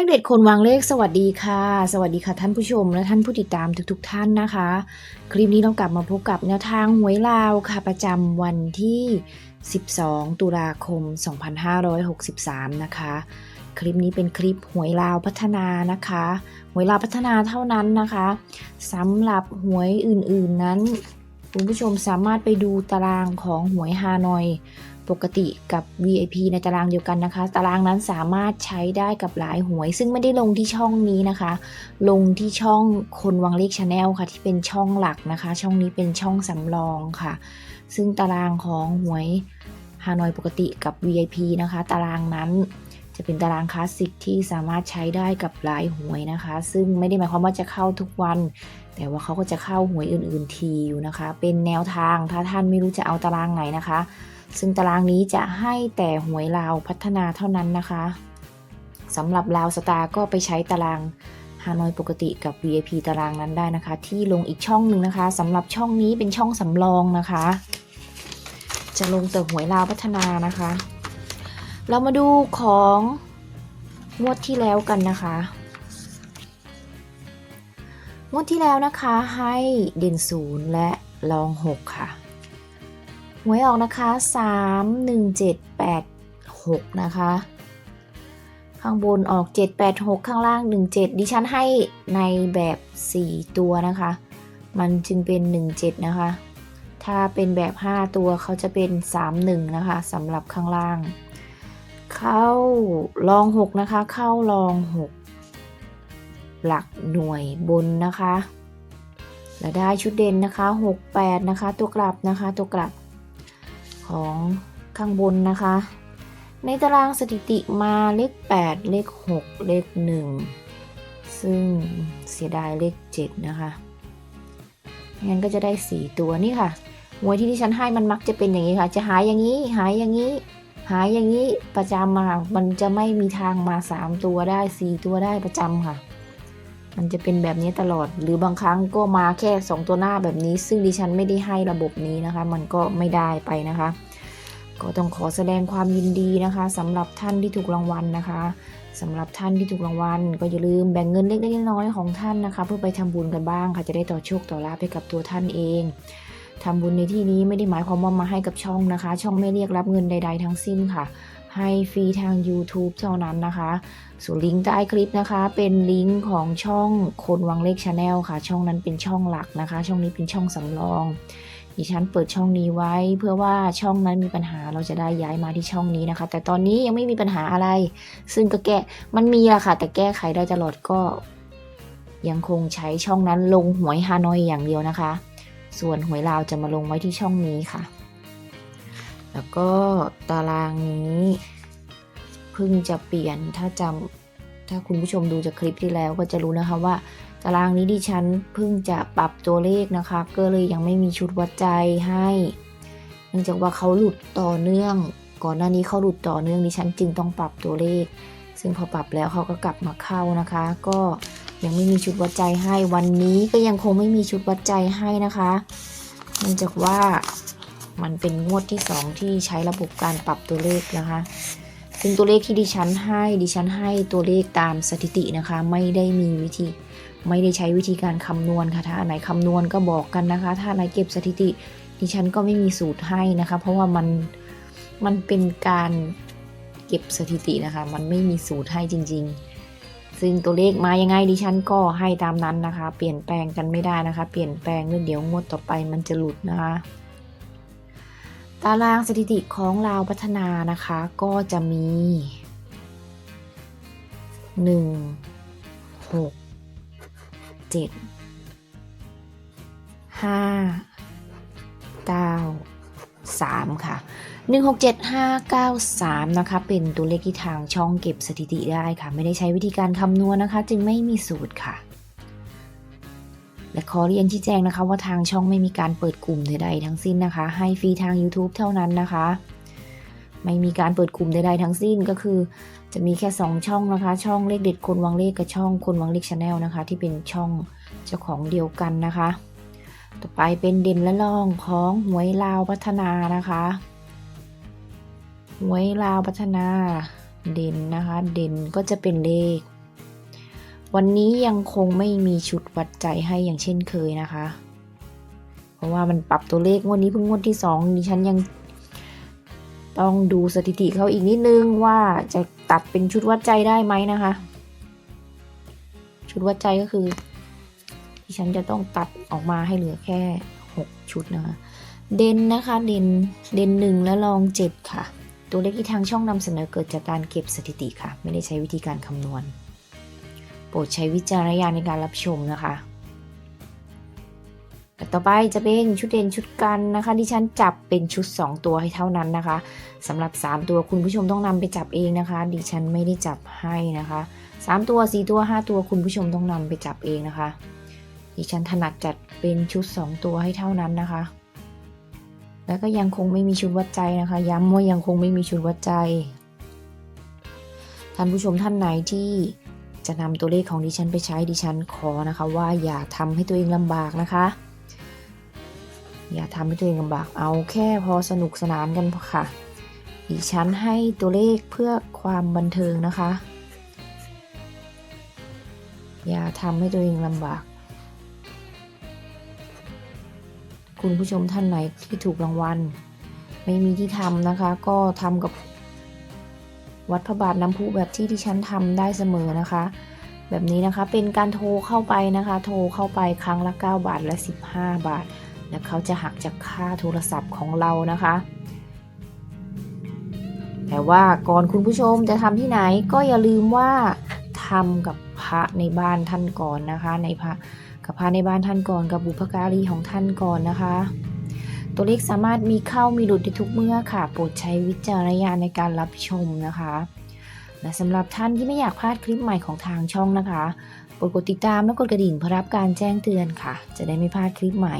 ขเด็ดคนวางเลขสวัสดีค่ะ สวัสดีค่ะท่านผู้ชมและท่านผู้ติดตามทุกๆทท่านนะคะ คลิปนี้เรากลับมาพบกับแนวทางหวยลาวค่ะ ประจำวันที่ 12 ตุลาคม 2563 นะคะ คลิปนี้เป็นคลิปหวยลาวพัฒนานะคะหวยลาวพัฒนาเท่านั้นนะคะสำหรับหวยอื่นๆนั้น คุณผู้ชมสามารถไปดูตารางของหวยฮานอย ปกติกับ VIP ในตารางเดียวกันนะคะ ตารางนั้นสามารถใช้ได้กับหลายหวย ซึ่งไม่ได้ลงที่ช่องนี้นะคะ ลงที่ช่องคนวังเลขชาแนลค่ะ ที่เป็นช่องหลักนะคะ ช่องนี้เป็นช่องสำรองค่ะ ซึ่งตารางของหวยฮานอยปกติกับ VIP นะคะ ตารางนั้น จะเป็นตารางคลาสสิกที่สามารถใช้ได้กับหลายหวยนะคะ ซึ่งไม่ได้หมายความว่าจะเข้าทุกวัน แต่ว่าเขาก็จะเข้าหวยอื่น ๆ ทีอยู่นะคะ เป็นแนวทางถ้าท่านไม่รู้จะเอาตารางไหนนะคะ ซึ่งตารางนี้จะให้แต่หวยลาวพัฒนาเท่านั้นนะคะสำหรับลาวสตาร์ก็ไปใช้ตารางฮานอยปกติกับ VIP ตารางนั้นได้นะคะ ที่ลงอีกช่องหนึ่งนะคะสำหรับช่องนี้เป็นช่องสำรองนะคะ จะลงแต่หวยลาวพัฒนานะคะ เรามาดูของงวดที่แล้วกันนะคะ งวดที่แล้วนะคะให้เด่นศูนย์และรองหกค่ะ หวยออกนะคะ3 1 7 8 6นะคะ ข้างบนออก7 8 6ข้างล่าง1 7ดิฉันให้ในแบบ4ตัวนะคะ มันจึงเป็น1 7นะคะ ถ้าเป็นแบบ5ตัวเขาจะเป็น3 1นะคะสำหรับข้างล่าง เข้าลอง6นะคะ เข้าลอง6หลักหน่วยบนนะคะ และได้ชุดเด่นนะคะ6 8นะคะ ตัวกลับนะคะตัวกลับของข้างบนนะคะ ในตารางสถิติมาเลข8เลข6เลข1ซึ่งเสียดายเลข7นะคะงั้นก็จะได้4ตัวนี่ค่ะหวยที่ที่ฉันให้มันมักจะเป็นอย่างนี้ค่ะ จะหายอย่างนี้ หายอย่างนี้ หายอย่างนี้ประจำมามันจะไม่มีทางมา 3 ตัวได้ 4 ตัวได้ประจำค่ะ มันจะเป็นแบบนี้ตลอด หรือบางครั้งก็มาแค่ 2 ตัวหน้าแบบนี้ ซึ่งดิฉันไม่ได้ให้ระบบนี้นะคะ มันก็ไม่ได้ไปนะคะ ก็ต้องขอแสดงความยินดีนะคะสำหรับท่านที่ถูกรางวัลนะคะสำหรับท่านที่ถูกรางวัลก็อย่าลืมแบ่งเงินเล็กๆน้อยๆของท่านนะคะ เพื่อไปทำบุญกันบ้างค่ะจะได้ต่อโชคต่อลาภให้กับตัวท่านเอง ทำบุญในที่นี้ไม่ได้หมายความว่ามาให้กับช่องนะคะ ช่องไม่เรียกรับเงินใด ๆ ทั้งสิ้นค่ะ ให้ฟรีทาง YouTube เท่านั้นนะคะ ส่วนลิงก์ใต้คลิปนะคะ เป็นลิงก์ของช่องคนวังเลขชาแนลค่ะ ช่องนั้นเป็นช่องหลักนะคะ ช่องนี้เป็นช่องสำรองดิฉันเปิดช่องนี้ไว้ เพื่อว่าช่องนั้นมีปัญหาเราจะได้ย้ายมาที่ช่องนี้นะคะ แต่ตอนนี้ยังไม่มีปัญหาอะไร ซึ่งก็แก้มันมีอะค่ะ แต่แก้ไขได้ตลอดก็ ยังคงใช้ช่องนั้นลงหวยฮานอยอย่างเดียวนะคะ ส่วนหวยลาวจะมาลงไว้ที่ช่องนี้ค่ะ แล้วก็ตารางนี้เพิ่งจะเปลี่ยนถ้าจำถ้าคุณผู้ชมดูจากคลิปที่แล้วก็จะรู้นะคะว่า ตารางนี้ดิฉันเพิ่งจะปรับตัวเลขนะคะ ก็เลยยังไม่มีชุดวัดใจให้ เนื่องจากว่าเขาหลุดต่อเนื่อง ก่อนหน้านี้เขาหลุดต่อเนื่องดิฉันจึงต้องปรับตัวเลข ซึ่งพอปรับแล้วเขาก็กลับมาเข้านะคะ ก็ ยังไม่มีชุดวัดใจให้วันนี้ก็ยังคงไม่มีชุดวัดใจให้นะคะเนื่องจากว่ามันเป็นงวดที่สองที่ใช้ระบบการปรับตัวเลขนะคะ ซึ่งตัวเลขที่ดิฉันให้ดิฉันให้ตัวเลขตามสถิตินะคะ ไม่ได้มีวิธี ไม่ได้ใช้วิธีการคำนวณค่ะถ้าอันไหนคำนวณก็บอกกันนะคะ ถ้าอันไหนเก็บสถิติ ดิฉันก็ไม่มีสูตรให้นะคะ เพราะว่ามันมันเป็นการเก็บสถิตินะคะ มันไม่มีสูตรให้จริง ๆ ซึ่งตัวเลขมายังไงดิฉันก็ให้ตามนั้นนะคะ เปลี่ยนแปลงกันไม่ได้นะคะ เปลี่ยนแปลงเดี๋ยวงวดต่อไปมันจะหลุดนะคะ ตารางสถิติของลาวพัฒนานะคะก็จะมี 1 6เจ็ด ห้าเก้าสามค่ะหนึ่งหกเจ็ดห้าเก้าสามนะคะ เป็นตัวเลขที่ทางช่องเก็บสถิติได้ค่ะ ไม่ได้ใช้วิธีการคำนวณนะคะ จึงไม่มีสูตรค่ะ และขอเรียนชี้แจงนะคะ ว่าทางช่องไม่มีการเปิดกลุ่มใดๆทั้งสิ้นนะคะ ให้ฟรีทาง YouTube เท่านั้นนะคะ ไม่มีการเปิดกลุ่มใดๆทั้งสิ้นก็คือ จะมีแค่ 2 ช่องนะคะ ช่องเลขเด็ดคนวังเลขกับช่องคนวังเลขชาแนลนะคะ ที่เป็นช่องเจ้าของเดียวกันนะคะ ต่อไปเป็นเด่นและล่องของหวยลาวพัฒนานะคะหวยลาวพัฒนาเด่นนะคะ เด่นก็จะเป็นเลข วันนี้ยังคงไม่มีชุดวัดใจให้อย่างเช่นเคยนะคะ เพราะว่ามันปรับตัวเลขงวดนี้เพิ่งงวดที่สองดิฉันยังต้องดูสถิติเขาอีกนิดนึงว่าจะตัดเป็นชุดวัดใจได้ไหมนะคะ ชุดวัดใจก็คือ ดิฉันจะต้องตัดออกมาให้เหลือแค่ 6 ชุดนะคะ เด่นนะคะ เด่น เด่นหนึ่งและรองเจ็ดค่ะ ตัวเลขที่ทางช่องนำเสนอเกิดจากการเก็บสถิติค่ะ ไม่ได้ใช้วิธีการคำนวณ โปรดใช้วิจารณญาณในการรับชมนะคะแต่ต่อไปจะเป็นชุดเด่นชุดกันนะคะดิฉันจับเป็นชุด 2 ตัวให้เท่านั้นนะคะสำหรับ 3 ตัวคุณผู้ชมต้องนำไปจับเองนะคะ ดิฉันไม่ได้จับให้นะคะ 3 ตัว 4 ตัว 5 ตัวคุณผู้ชมต้องนำไปจับเองนะคะ ดิฉันถนัดจัดเป็นชุด 2 ตัวให้เท่านั้นนะคะ แล้วก็ยังคงไม่มีชุดวัดใจนะคะ ย้ำว่ายังคงไม่มีชุดวัดใจ ท่านผู้ชมท่านไหนที่จะนำตัวเลขของดิฉันไปใช้ดิฉันขอนะคะ ว่าอย่าทำให้ตัวเองลำบากนะคะ อย่าทำให้ตัวเองลำบากเอาแค่พอสนุกสนานกันค่ะ ดิฉันให้ตัวเลขเพื่อความบันเทิงนะคะ อย่าทำให้ตัวเองลำบาก คุณผู้ชมท่านไหนที่ถูกรางวัล ไม่มีที่ทำนะคะ ก็ทำกับวัดพระบาทน้ำพุแบบที่ที่ฉันทำได้เสมอนะคะ แบบนี้นะคะเป็นการโทรเข้าไปนะคะ โทรเข้าไปครั้งละ 9 บาทและ 15 บาท แล้วเขาจะหักจากค่าโทรศัพท์ของเรานะคะ แต่ว่าก่อนคุณผู้ชมจะทำที่ไหนก็อย่าลืมว่าทำกับพระในบ้านท่านก่อนนะคะในพระ กับพระในบ้านท่านก่อนกับบุพการีของท่านก่อนนะคะ ตัวเลขสามารถมีเข้ามีหลุดได้ทุกเมื่อค่ะ โปรดใช้วิจารณญาณในการรับชมนะคะ และสำหรับท่านที่ไม่อยากพลาดคลิปใหม่ของทางช่องนะคะโปรดกดติดตามและกดกระดิ่งเพื่อรับการแจ้งเตือนค่ะ จะได้ไม่พลาดคลิปใหม่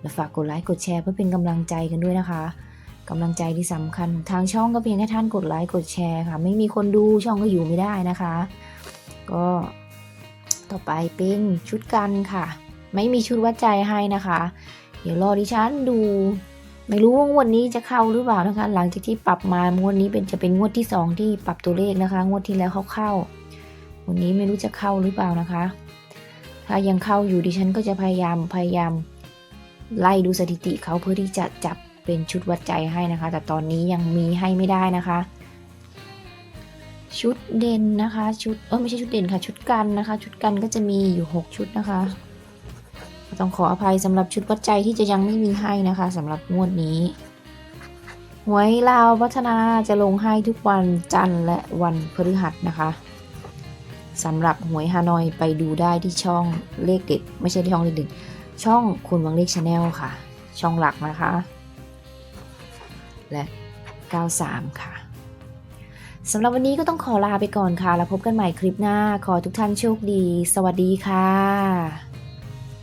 และฝากกดไลค์กดแชร์เพื่อเป็นกำลังใจกันด้วยนะคะกำลังใจที่สำคัญทางช่องก็เพียงแค่ท่านกดไลค์กดแชร์ค่ะ ไม่มีคนดูช่องก็อยู่ไม่ได้นะคะ ก็ ต่อไปเป็นชุดกันค่ะ ไม่มีชุดวัดใจให้นะคะ เดี๋ยวรอดิฉันดู ไม่รู้ว่างวดนี้จะเข้าหรือเปล่านะคะ หลังจากที่ปรับมางวดนี้เป็นจะเป็นงวดที่สองที่ปรับตัวเลขนะคะ งวดที่แล้วเขาเข้าวันนี้ไม่รู้จะเข้าหรือเปล่านะคะ ถ้ายังเข้าอยู่ดิฉันก็จะพยายามพยายาม ไล่ดูสถิติเขาเพื่อที่จะจับเป็นชุดวัดใจให้นะคะ แต่ตอนนี้ยังมีให้ไม่ได้นะคะ ชุดเด่นนะคะ ชุดเออไม่ใช่ชุดเด่นค่ะ ชุดกันนะคะ ชุดกันก็จะมีอยู่ 6 ชุดนะคะ ต้องขออภัยสำหรับชุดวัดใจที่จะยังไม่มีให้นะคะสำหรับงวดนี้หวยลาวพัฒนาจะลงให้ทุกวันจันทร์และวันพฤหัสนะคะสำหรับหวยฮานอยไปดูได้ที่ช่องเลขเด็ด ไม่ใช่ที่ช่องเลขเด็ดช่องคุณวังเลขชาแนลค่ะ ช่องหลักนะคะ และ 93 ค่ะ สำหรับวันนี้ก็ต้องขอลาไปก่อนค่ะ แล้วพบกันใหม่คลิปหน้า ขอทุกท่านโชคดี สวัสดีค่ะ